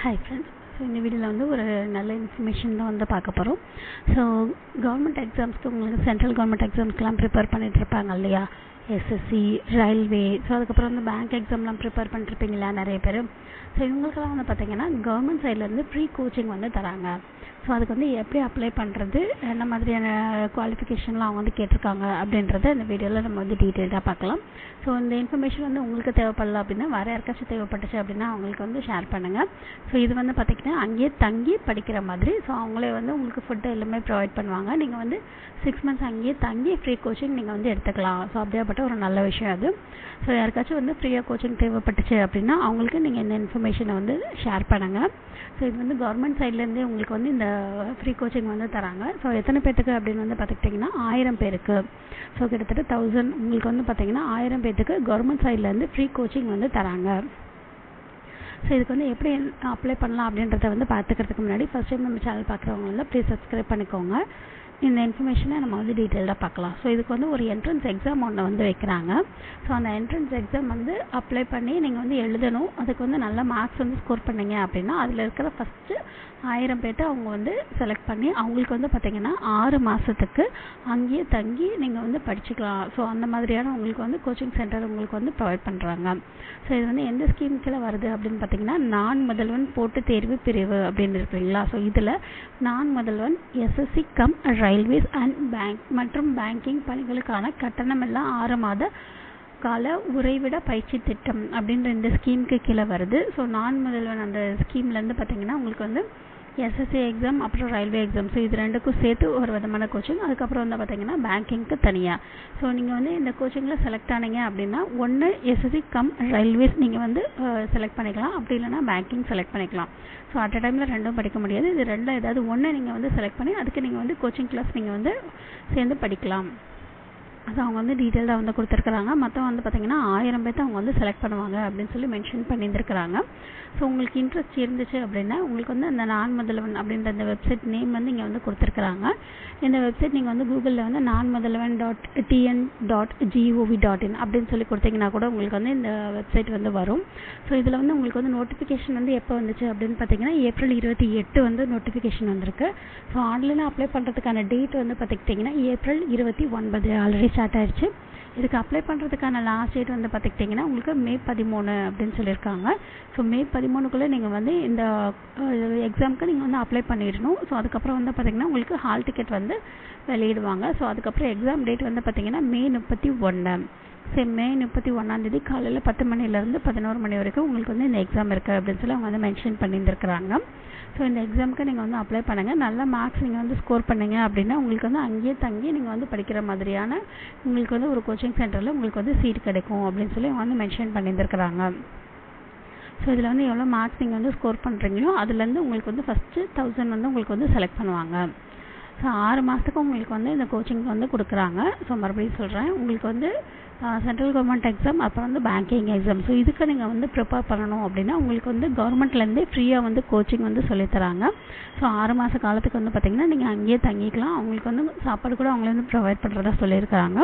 Hi friends so இந்த வீடியோவில் வந்து ஒரு நல்ல இன்ஃபர்மேஷன் தான் வந்து பார்க்க போகிறோம் ஸோ கவர்மெண்ட் எக்ஸாம்ஸ்க்கு உங்களுக்கு சென்ட்ரல் கவர்மெண்ட் எக்ஸாம்ஸ்க்கெலாம் ப்ரிப்பேர் பண்ணிட்டு இருப்பாங்க இல்லையா? எஸ்எஸ்சி ரயில்வே ஸோ அதுக்கப்புறம் வந்து பேங்க் எக்ஸாம்லாம் ப்ரிப்பேர் பண்ணிருப்பீங்களா நிறைய பேர்? ஸோ இவங்களுக்கெல்லாம் வந்து பார்த்தீங்கன்னா கவர்மெண்ட் சைட்லேருந்து ஃப்ரீ கோச்சிங் வந்து தராங்க. ஸோ அதுக்கு வந்து எப்படி அப்ளை பண்ணுறது என்ன மாதிரியான குவாலிஃபிகேஷன்லாம் அவங்க வந்து கேட்டிருக்காங்க அப்படின்றத இந்த வீடியோவில் நம்ம வந்து டீட்டெயில்டாக பார்க்கலாம் ஸோ இந்த இன்ஃபர்மேஷன் வந்து உங்களுக்கு தேவைப்படல அப்படின்னா வேறு யாருக்காச்சும் தேவைப்பட்டுச்சு அப்படின்னா அவங்களுக்கு வந்து ஷேர் பண்ணுங்கள் ஸோ இது வந்து பார்த்திங்கன்னா அங்கேயே தங்கி படிக்கிற மாதிரி. ஸோ அவங்களே வந்து உங்களுக்கு ஃபுட்டு எல்லாமே ப்ரொவைட் பண்ணுவாங்க. நீங்கள் வந்து சிக்ஸ் மந்த்ஸ் அங்கேயே தங்கி ஃப்ரீ கோச்சிங் நீங்கள் வந்து எடுத்துக்கலாம். ஸோ அப்படியே அப்படியாப்பட்ட ஒரு நல்ல விஷயம் அது. ஸோ யாருக்காச்சும் வந்து ஃப்ரீயாக கோச்சிங் தேவைப்பட்டுச்சு அப்படின்னா அவங்களுக்கு நீங்கள் இந்த இன்ஃபர்மேஷனை வந்து ஷேர் பண்ணுங்கள் ஸோ இது வந்து கவர்மெண்ட் சைட்லேருந்தே உங்களுக்கு வந்து இந்த ஃப்ரீ கோச்சிங் வந்து தராங்க. ஸோ எத்தனை பேர்த்துக்கு அப்படின்னு வந்து பார்த்துக்கிட்டிங்கன்னா ஆயிரம் பேருக்கு. ஸோ கிட்டத்தட்ட தௌசண்ட் உங்களுக்கு வந்து பார்த்தீங்கன்னா ஆயிரம் பேர்த்துக்கு கவர்மெண்ட் சைட்லேருந்து ஃப்ரீ கோச்சிங் வந்து தராங்க. ஸோ இதுக்கு வந்து எப்படி அப்ளை பண்ணலாம் அப்படின்றத வந்து பார்த்துக்கிறதுக்கு முன்னாடி ஃபஸ்ட் டைம் நம்ம சேனல் பார்க்குறவங்க வந்து ப்ளீஸ் சப்ஸ்கிரைப் பண்ணிக்கோங்க. இந்த இன்ஃபர்மேஷனை நம்ம வந்து டீட்டெயில்டாக பார்க்கலாம். ஸோ இதுக்கு வந்து ஒரு என்ட்ரன்ஸ் எக்ஸாம் ஒன்று வந்து வைக்கிறாங்க. ஸோ அந்த என்ட்ரன்ஸ் எக்ஸாம் வந்து அப்ளை பண்ணி நீங்கள் வந்து எழுதணும். அதுக்கு வந்து நல்ல மார்க்ஸ் வந்து ஸ்கோர் பண்ணீங்க அப்படின்னா அதில் இருக்கிற ஃபஸ்ட்டு ஆயிரம் பேர்த்த அவங்க வந்து செலக்ட் பண்ணி அவங்களுக்கு வந்து பார்த்திங்கன்னா ஆறு மாதத்துக்கு அங்கேயே தங்கி நீங்கள் வந்து படிச்சுக்கலாம். ஸோ அந்த மாதிரியான உங்களுக்கு வந்து கோச்சிங் சென்டர் உங்களுக்கு வந்து ப்ரொவைட் பண்ணுறாங்க ஸோ இது வந்து எந்த ஸ்கீம் கீழே வருது அப்படின்னு பார்த்தீங்கன்னா நான் முதல்வன் போட்டு தேர்வு பிரிவு அப்படின்னு இருக்குங்களா ஸோ இதில் Naan Mudhalvan SSC cum railways and bank மற்றும் பேங்கிங் பணிகளுக்கான கட்டணம் எல்லாம் ஆறு மாத கால உறைவிட பயிற்சி திட்டம் அப்படின்ற இந்த ஸ்கீமுக்கு கீழே வருது. ஸோ நான் முதல்வன் அந்த ஸ்கீம்லேருந்து பார்த்தீங்கன்னா உங்களுக்கு வந்து எஸ்எஸ்சி எக்ஸாம் அப்புறம் ரயில்வே எக்ஸாம் ஸோ இது ரெண்டுக்கும் சேர்த்து ஒரு விதமான கோச்சிங் அதுக்கப்புறம் வந்து பார்த்தீங்கன்னா பேங்கிங்க்கு தனியாக ஸோ நீங்கள் வந்து இந்த கோச்சிங்கில் செலக்ட் ஆனீங்க அப்படின்னா ஒன்று எஸ்எஸ்சி கம் ரயில்வேஸ் நீங்கள் வந்து செலக்ட் பண்ணிக்கலாம். அப்படி இல்லைனா பேங்கிங் செலக்ட் பண்ணிக்கலாம். ஸோ அட் அ டைமில் ரெண்டும் படிக்க முடியாது. இது ரெண்டில் ஏதாவது ஒன்று நீங்கள் வந்து செலக்ட் பண்ணி அதுக்கு நீங்கள் வந்து கோச்சிங் கிளாஸ் நீங்கள் வந்து சேர்ந்து படிக்கலாம். ஸோ அவங்க வந்து டீட்டெயில்டாக வந்து கொடுத்துருக்குறாங்க. மொத்தம் வந்து பார்த்தீங்கன்னா ஆயிரம் பேர்த்த அவங்க வந்து செலக்ட் பண்ணுவாங்க அப்படின்னு சொல்லி மென்ஷன் பண்ணியிருந்துருக்குறாங்க. ஸோ உங்களுக்கு இன்ட்ரெஸ்ட் இருந்துச்சு அப்படின்னா உங்களுக்கு வந்து அந்த நான் முதல்வன் அப்படின்ற அந்த வெப்சைட் நேம் வந்து இங்கே வந்து கொடுத்துருக்குறாங்க. இந்த வெப்சைட் நீங்கள் வந்து கூகுளில் வந்து Naan Mudhalvan dot TN dot GOV dot in அப்படின்னு சொல்லி கொடுத்தீங்கன்னா கூட உங்களுக்கு வந்து இந்த வெப்சைட் வந்து வரும். ஸோ இதில் வந்து உங்களுக்கு வந்து நோட்டிஃபிகேஷன் வந்து எப்போ வந்துச்சு அப்படின்னு பார்த்தீங்கன்னா ஏப்ரல் இருபத்தி எட்டு வந்து நோட்டிஃபிகேஷன் வந்திருக்கு. ஸோ ஆன்லைனில் அப்ளை பண்ணுறதுக்கான டேட் வந்து பார்த்துக்கிட்டிங்கன்னா ஏப்ரல் இருபத்தி ஒன்பது. ஆல்ரெடி ஸ்டார்ட் ஆயிடுச்சு இதுக்கு அப்ளை பண்ணுறதுக்கான லாஸ்ட் டேட் வந்து பார்த்துக்கிட்டிங்கன்னா உங்களுக்கு மே பதிமூணு அப்படின்னு சொல்லியிருக்காங்க. ஸோ மே பதிமூணுக்குள்ளே நீங்கள் வந்து இந்த எக்ஸாமுக்கு நீங்கள் வந்து அப்ளை பண்ணிடணும். ஸோ அதுக்கப்புறம் வந்து பார்த்திங்கன்னா உங்களுக்கு ஹால் டிக்கெட் வந்து வெளியிடுவாங்க. ஸோ அதுக்கப்புறம் எக்ஸாம் டேட் வந்து பார்த்திங்கன்னா மே முப்பத்தி ஒன்று சரி மே முப்பத்தி ஒன்றாந்தேதி காலையில் பத்து மணிலேருந்து பதினோரு மணி வரைக்கும் உங்களுக்கு வந்து இந்த எக்ஸாம் இருக்குது அப்படின்னு சொல்லி அவங்க வந்து மென்ஷன் பண்ணியிருந்துருக்குறாங்க. ஸோ இந்த எக்ஸாமுக்கு நீங்கள் வந்து அப்ளை பண்ணுங்கள் நல்ல மார்க்ஸ் நீங்கள் வந்து ஸ்கோர் பண்ணீங்க அப்படின்னா உங்களுக்கு வந்து அங்கேயே தங்கி நீங்கள் வந்து படிக்கிற மாதிரியான உங்களுக்கு வந்து ஒரு கோச்சிங் சென்டரில் உங்களுக்கு வந்து சீட் கிடைக்கும் அப்படின்னு சொல்லி அவங்க வந்து மென்ஷன் பண்ணியிருந்துருக்குறாங்க. ஸோ இதில் வந்து எவ்வளோ மார்க்ஸ் நீங்கள் வந்து ஸ்கோர் பண்ணுறீங்களோ அதுலேருந்து உங்களுக்கு வந்து ஃபஸ்ட்டு தௌசண்ட் வந்து உங்களுக்கு வந்து செலக்ட் பண்ணுவாங்க. ஸோ ஆறு மாதத்துக்கு உங்களுக்கு வந்து இந்த கோச்சிங் வந்து கொடுக்குறாங்க. ஸோ மறுபடியும் சொல்கிறேன் உங்களுக்கு வந்து சென்ட்ரல் கவர்மெண்ட் எக்ஸாம் அப்புறம் வந்து பேங்கிங் எக்ஸாம் ஸோ இதுக்கு நீங்கள் வந்து ப்ரிப்பேர் பண்ணணும் அப்படின்னா உங்களுக்கு வந்து கவர்மெண்ட்லேருந்தே ஃப்ரீயாக வந்து கோச்சிங் வந்து சொல்லித்தராங்க ஸோ ஆறு மாத காலத்துக்கு வந்து பார்த்திங்கன்னா நீங்கள் அங்கேயே தங்கிக்கலாம். அவங்களுக்கு வந்து சாப்பாடு கூட அவங்களே வந்து ப்ரொவைட் பண்ணுறதா சொல்லியிருக்காங்க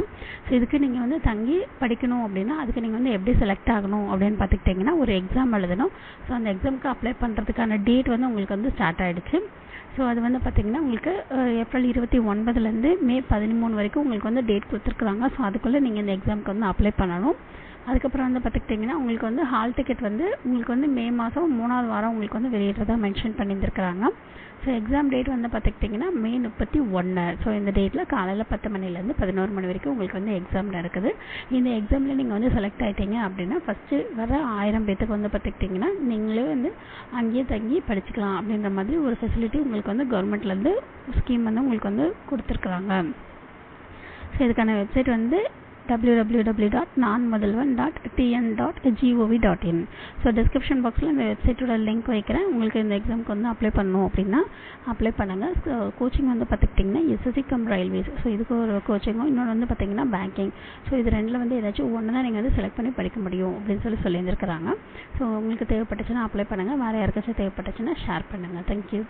ஸோ இதுக்கு நீங்கள் வந்து தங்கி படிக்கணும் அப்படின்னா அதுக்கு நீங்கள் வந்து எப்படி செலக்ட் ஆகணும் அப்படின்னு பார்த்துக்கிட்டிங்கன்னா ஒரு எக்ஸாம் எழுதணும். ஸோ அந்த எக்ஸாமுக்கு அப்ளை பண்ணுறதுக்கான டேட் வந்து உங்களுக்கு வந்து ஸ்டார்ட் ஆகிடுச்சு ஸோ அது வந்து பார்த்திங்கன்னா உங்களுக்கு ஏப்ரல் இருபத்தி ஒன்பதுலேருந்து மே பதிமூணு வரைக்கும் உங்களுக்கு வந்து டேட் கொடுத்துருக்குறாங்க. ஸோ அதுக்குள்ளே நீங்கள் இந்த எக்ஸாமுக்கு வந்து அப்ளை பண்ணணும். அதுக்கப்புறம் வந்து பார்த்துக்கிட்டிங்கன்னா உங்களுக்கு வந்து ஹால் டிக்கெட் வந்து உங்களுக்கு வந்து மே மாதம் மூணாவது வாரம் உங்களுக்கு வந்து வெளியிடுறதா மென்ஷன் பண்ணியிருந்துருக்குறாங்க. ஸோ எக்ஸாம் டேட் வந்து பார்த்துக்கிட்டிங்கன்னா மே முப்பத்தி ஒன்று ஸோ இந்த டேட்டில் காலையில் பத்து மணிலேருந்து பதினோரு மணி வரைக்கும் உங்களுக்கு வந்து எக்ஸாம் நடக்குது. இந்த எக்ஸாமில் நீங்கள் வந்து செலக்ட் ஆகிட்டீங்க அப்படின்னா ஃபஸ்ட்டு வர ஆயிரம் பேத்துக்கு வந்து பார்த்துக்கிட்டிங்கன்னா நீங்களே வந்து அங்கேயே தங்கி படிச்சுக்கலாம் அப்படின்ற மாதிரி ஒரு ஃபெசிலிட்டி உங்களுக்கு வந்து கவர்மெண்ட்லேருந்து ஸ்கீம் வந்து உங்களுக்கு வந்து கொடுத்துருக்குறாங்க. ஸோ இதுக்கான வெப்சைட் வந்து W W W dot Naan Mudhalvan dot TN dot GOV dot in so description பாக்ஸில் இந்த வெப்சைட்டோட லிங்க் வைக்கிறேன். உங்களுக்கு இந்த எக்ஸாமுக்கு வந்து அப்ளை பண்ணணும் அப்படின்னா அப்ளை பண்ணுங்கள் கோச்சிங் வந்து பார்த்துக்கிட்டிங்கன்னா எஸ்எஸ்சி கம் ரயில்வேஸ் ஸோ இதுக்கு ஒரு கோச்சிங்கும் இன்னொன்று வந்து பார்த்திங்கன்னா பேங்கிங் ஸோ இது ரெண்டில் வந்து ஏதாச்சும் ஒன்று தான் நீங்கள் வந்து செலக்ட் பண்ணி படிக்க முடியும் அப்படின்னு சொல்லி சொல்லியிருந்துருக்குறாங்க. ஸோ உங்களுக்கு தேவைப்பட்டுச்சுன்னா அப்ளை பண்ணுங்கள் வேறு யாருக்காச்சும் தேவைப்பட்டுச்சுன்னா ஷேர் பண்ணுங்கள் தேங்க்யூ